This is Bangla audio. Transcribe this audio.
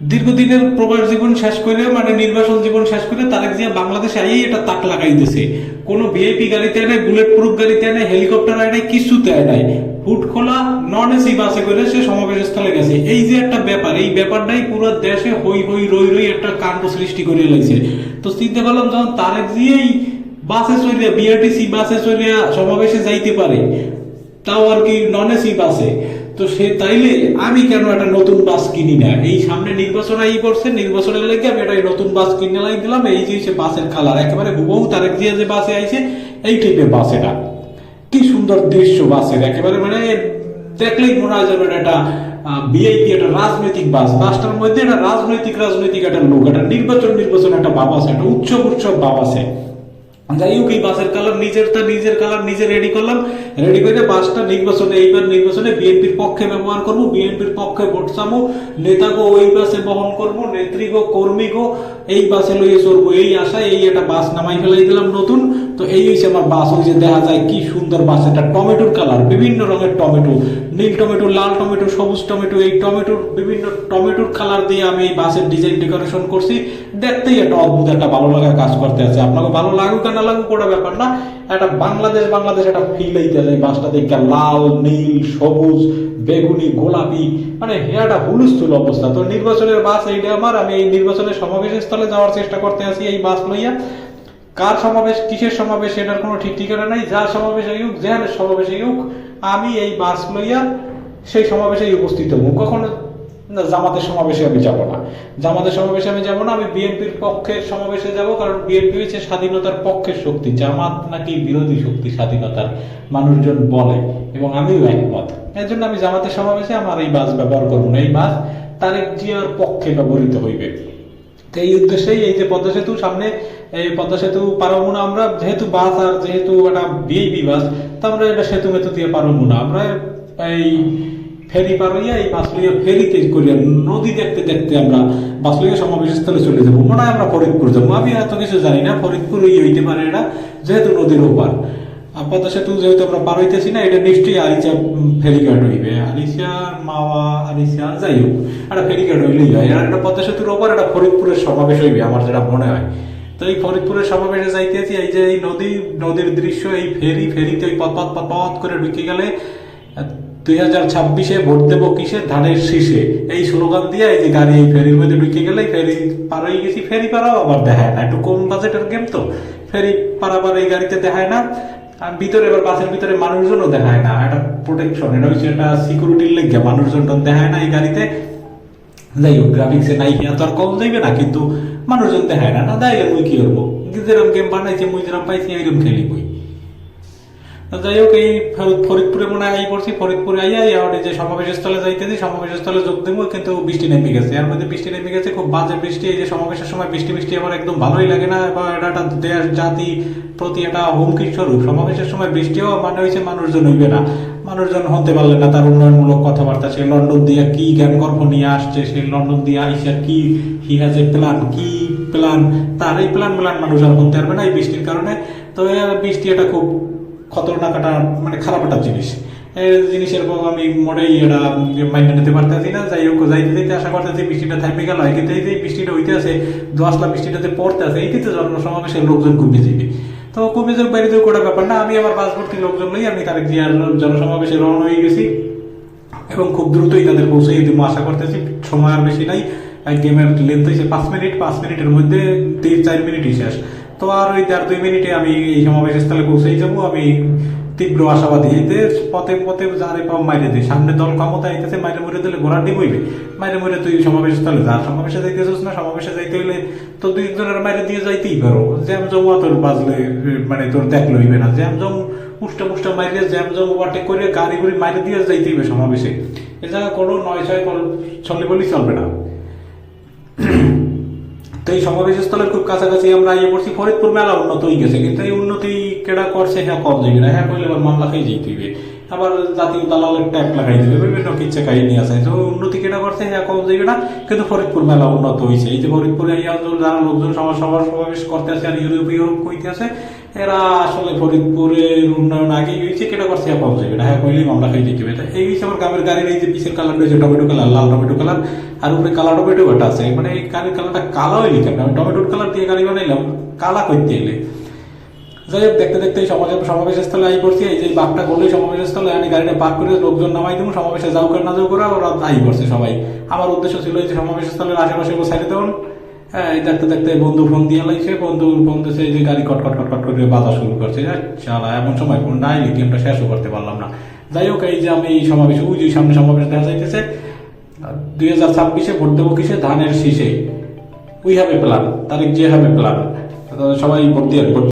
দীর্ঘদিনের প্রবাস জীবন শেষ করে মানে নির্বাসন জীবন শেষ করে তারেক জিয়া বাংলাদেশে আইয়ে এটা তাক লাগাই দিছে। কোনো ভিআইপি গাড়িতে আনে বুলেট প্রুফ গাড়িতে আনে হেলিকপ্টার আয় আনে কিছুতে আয় নাই। হুট খোলা নন এসি বাসে করে সে সমাবেশ স্থলে গেছে। এই যে একটা ব্যাপার, এই ব্যাপারটাই পুরো দেশে হই হই রই রই একটা কাণ্ড সৃষ্টি করে লাগছে তো চিন্তা করলাম যখন তারেক জিয়াই বাসে চলিয়া বিআরটিসি বাসে চলিয়া সমাবেশে যাইতে পারে, তাও আর কি নন এসি বাসে তো সে তাইলে আমি কেন একটা নতুন বাস কিনি না? এই সামনে নির্বাচন আই করছে, নির্বাচনের লেগে আমি একটা নতুন বাস কিনে লাই দিলাম, এই যে সে বাসের কালার একেবারে হুবহু তারেক জিয়া যে বাসে আইছে, এই টাইপের বাস এটা। কি সুন্দর দৃশ্য বাসের, একেবারে মানে দেখলেই মনে হয় এটা একটা বিআইপি একটা রাজনৈতিক বাস। বাসটার মধ্যে একটা রাজনৈতিক রাজনৈতিক একটা লোক, একটা নির্বাচন নির্বাচন একটা আছে, একটা উৎসব উৎসব ভাব আছে। যাই হোক এই বাসের কালার নিজেরটা নিজের কালার নিজে রেডি করলাম। রেডি করে বাসটা নির্বাচনে এইবার নির্বাচনে বিএনপির পক্ষে ব্যবহার করব বিএনপির পক্ষে ভোট চামো নেতাগো ওই বাসে বহন করব নেত্রীগো কর্মীগো এই বাসে লইয়ে চড়বো এই আশায় এই একটা বাস নামাই ফেলাই দিলাম নতুন। তো এই হচ্ছে আমার বাস, ওই যে দেখা যায় কি সুন্দর বাস, এটা টমেটোর কালার, বিভিন্ন রঙের টমেটো, নীল টমেটো, লাল টমেটো, সবুজ টমেটো, এই টমেটোর বিভিন্ন টমেটোর কালার দিয়ে আমি এই বাসের ডিজাইন ডেকোরেশন করছি। দেখতেই একটা অদ্ভুত একটা ভালো লাগা কাজ করতে আছে। আপনাকে ভালো লাগুক না লাগুক, ওটা ব্যাপার না। একটা বাংলাদেশ বাংলাদেশ একটা ফিল হইতে যায় বাসটা দেখে, লাল, নীল, সবুজ, বেগুনি, গোলাপি মানে একটা হুলুস্থুল অবস্থা। তো নির্বাচনের বাস এইটা আমার, আমি এই নির্বাচনের সমাবেশ স্থলে যাওয়ার চেষ্টা করতে আছি এই বাস লইয়া। কার সমাবেশ, কিসের সমাবেশ এটার কোনো ঠিক ঠিকানা নাই। যার সমাবেশ হোক যেখানে সমাবেশে হোক, আমি এই বাস লইয়া সেই সমাবেশেই উপস্থিত হব। কখনো না, জামাতের সমাবেশে আমি যাব না। জামাতের সমাবেশে আমি যাব না, আমি বিএনপির পক্ষের সমাবেশে যাব, কারণ বিএনপি হচ্ছে স্বাধীনতার পক্ষের শক্তি। জামাত নাকি বিরোধী শক্তি, স্বাধীনতার মানুষজন বলে, এবং আমিও একমত। এর জন্য আমি জামাতের সমাবেশে আমার এই বাস ব্যবহার করব না। এই বাস তারেক জিয়ার পক্ষে ব্যবহৃত হইবে। এই উদ্দেশ্যেই এই যে পদ্মা সেতু সামনে, এই পদ্মা সেতু পারব না আমরা। যেহেতু বাস আর যেহেতু একটা বিআইপি বাস, তো আমরা এটা সেতু মেতু দিয়ে পারব না। আমরা এই ফেরি পার হইয়া এই বাস লইয়া ফেরিতে করিয়া নদী দেখতে দেখতে আমরা বাস লইয়া সমাবেশ স্থলে চলে যাব। মনে হয় আমরা ফরিদপুর যাব। আমি এত কিছু জানি না। ফরিদপুর ওই হইতে পারে এটা, যেহেতু নদীর ওপার। পদ্মা সেতু যেহেতু আমরা পার হইতেছি না, এটা নিশ্চয়ই আলিচা ফেরিঘাট হইবে। আলিচা মাওয়া আলিচা যাই হোক, একটা ফেরিঘাট হইলেই হয়। আর একটা পদ্মা সেতুর ওপর একটা ফরিদপুরের সমাবেশ হইবে, আমার যেটা মনে হয়। তো এই ফরিদপুরের সমাবেশে যাইতেছি, এই যে এই নদী, নদীর দৃশ্য, এই ফেরি, ফেরিতে ওই পথ পথ করে ঢুকে গেলে দুই হাজার ছাব্বিশে ভোট দেবো কিসে? ধানের শীষে। এই স্লোগান দিয়ে এই যে গাড়ি এই ফেরির মধ্যে ঢুকে গেলে ফেরি পার হয়ে গেছি। ফেরি পারাও আবার দেখায় না। একটু কম বাজেটের গেম তো। ফেরি পারাবার এই গাড়িতে দেখায় না। ভিতরে এবার বাসের ভিতরে মানুষজনও দেখায় না। প্রোটেকশন এটা হচ্ছে একটা সিকিউরিটির লেগে মানুষজন দেখায় না এই গাড়িতে। যাই হোক গ্রাফিক্সে নাই হিয়া তো আর কম যাইবে না, কিন্তু মানুষজন দেখায় না। না মুই কি করব? যেরকম গেম বানাইছে, মুই যেরকম পাইছি, এইরকম খেলি যাই হোক এই ফরিদপুরে মনে হয় পড়ছি, ফরিদপুরে আইয়া যে সমাবেশ স্থলে যাইতেছি সমাবেশ স্থলে যোগ দেবো, কিন্তু বৃষ্টি নেমে গেছে। এর মধ্যে বৃষ্টি নেমে গেছে, খুব বাজে বৃষ্টি। এই যে সমাবেশের সময় বৃষ্টি বৃষ্টি আমার একদম ভালোই লাগে না, বা এটা দেশ জাতি প্রতি একটা হুমকির স্বরূপ। সমাবেশের সময় বৃষ্টিও মানে হয়েছে মানুষজন হইবে না। মানুষজন হতে পারলে না, তার উন্নয়নমূলক কথাবার্তা। সে লন্ডন দিয়ে কি জ্ঞান গর্ভ নিয়ে আসছে, সে লন্ডন দিয়ে আইসা কি হি হ্যাজ এ প্ল্যান কি প্ল্যান তার এই প্ল্যান প্ল্যান মানুষ আর হতে পারবে না এই বৃষ্টির কারণে। তো বৃষ্টি এটা খুব খতরনাক একটা মানে খারাপ একটা জিনিস। জিনিসের পর আমি মোটেই এটা মাইনে নিতে পারতেছি না। যাই হোক, যাইতে যাইতে আশা করতেছি বৃষ্টিটা থাকবে গেল। কিন্তু এই যে বৃষ্টিটা হইতে আছে দশলা বৃষ্টিটাতে পড়তে আছে এইটাতে জনসমাবেশের লোকজন কমে যাবে তো কমে যাক বাইরে যাক ওটা ব্যাপার না। আমি আমার বাস লোকজন লই আমি তারেক জিয়ার জনসমাবেশে রওনা হয়ে গেছি এবং খুব দ্রুতই তাদের পৌঁছে দিব আশা করতেছি। সময় আর বেশি নাই। গেমের লেন্থ হয়েছে পাঁচ মিনিট। পাঁচ মিনিটের মধ্যে তিন চার মিনিটই শেষ। তো আর ওই দেড় দুই মিনিটে আমি এই সমাবেশ স্থলে পৌঁছেই যাব। আমি তীব্র আশাবাদী। এতে পথে পথে যারে পাও মাইরে দিই সামনে দল ক্ষমতা আইতেছে, মাইরে মরে দিলে ঘোড়ার ডিম হইবে। মাইরে মরে তুই সমাবেশ তাহলে যা। সমাবেশে যাইতেছিস না, সমাবেশে যাইতে হইলে তো দুই একজনের মাইরে দিয়ে যাইতেই পারো। জ্যাম জমা তোর বাজলে মানে তোর দেখলে হইবে না। জ্যাম জম উষ্টা মুষ্টা মাইরে জ্যাম জম ওয়াটে করে গাড়ি গুড়ি মাইরে দিয়ে যাইতেই হবে সমাবেশে। এ জায়গা কোনো নয় ছয় চলে বলেই চলবে না। তো এই সমাবেশ স্থলে খুব কাছাকাছি আমরা ইয়ে করছি, ফরিদপুর মেলা উন্নত হয়ে গেছে, কিন্তু এই উন্নতি কেডা করছে হ্যাঁ কম যাবে না হ্যাঁ করলে এবার মামলা খেয়ে যেতে হবে আবার জাতীয় দালালের ট্যাগ লাগাই দেবে, বিভিন্ন কিচ্ছে কাহিনী আছে। তো উন্নতি কেটা করছে হ্যাঁ কম যাবে না কিন্তু ফরিদপুর মেলা উন্নত হয়েছে এই যে ফরিদপুরে এই অঞ্চল যারা লোকজন সমাজ সভা সমাবেশ করতে আছে আর ইউরোপীয় কইতে আছে এরা আসলে ফরিদপুরের উন্নয়ন আগে হয়েছে, কেটা করছে পাওয়া যাবে না হ্যাঁ কইলেই মামলা খাই দিতে এটা এই আমার গ্রামের গাড়ির, এই যে পিছের কালার রয়েছে, টমেটো কালার, লাল টমেটো কালার, আর উপরে কালা টমেটো ওটা আছে। মানে এই গাড়ির কালারটা কালা হইলি কেন আমি টমেটোর কালার দিয়ে গাড়ি বানাইলাম, কালা করতে এলে। যাই হোক, দেখতে দেখতে এই সমাজের সমাবেশ স্থলে আই পড়ছি, এই যে বাঘটা গলে সমাবেশ স্থলে আমি গাড়িটা পার্ক করে লোকজন নামাই দেবো সমাবেশে যাও করে না যাও করে ওরা আই পড়ছে সবাই। আমার উদ্দেশ্য ছিল এই যে সমাবেশ স্থলের আশেপাশে বসাই দেবেন হ্যাঁ এই দেখতে দেখতে বন্ধু ফোন দিয়ে লাগছে, বন্ধু ফোন দিয়েছে যে গাড়ি কট কট কট কট করে বাধা শুরু করছে। চালা এমন সময় ফোন নাই গেমটা শেষও করতে পারলাম না। যাই হোক, এই যে আমি সমাবেশে, ওই যে সামনে সমাবেশ দেখা যাইতেছে দুই হাজার ছাব্বিশে ভোট দেবো কিসে? ধানের শীষে। উই হ্যাভ এ প্ল্যান তারিখ যে হ্যাভ এ প্ল্যান সবাই ভোট দিয়ে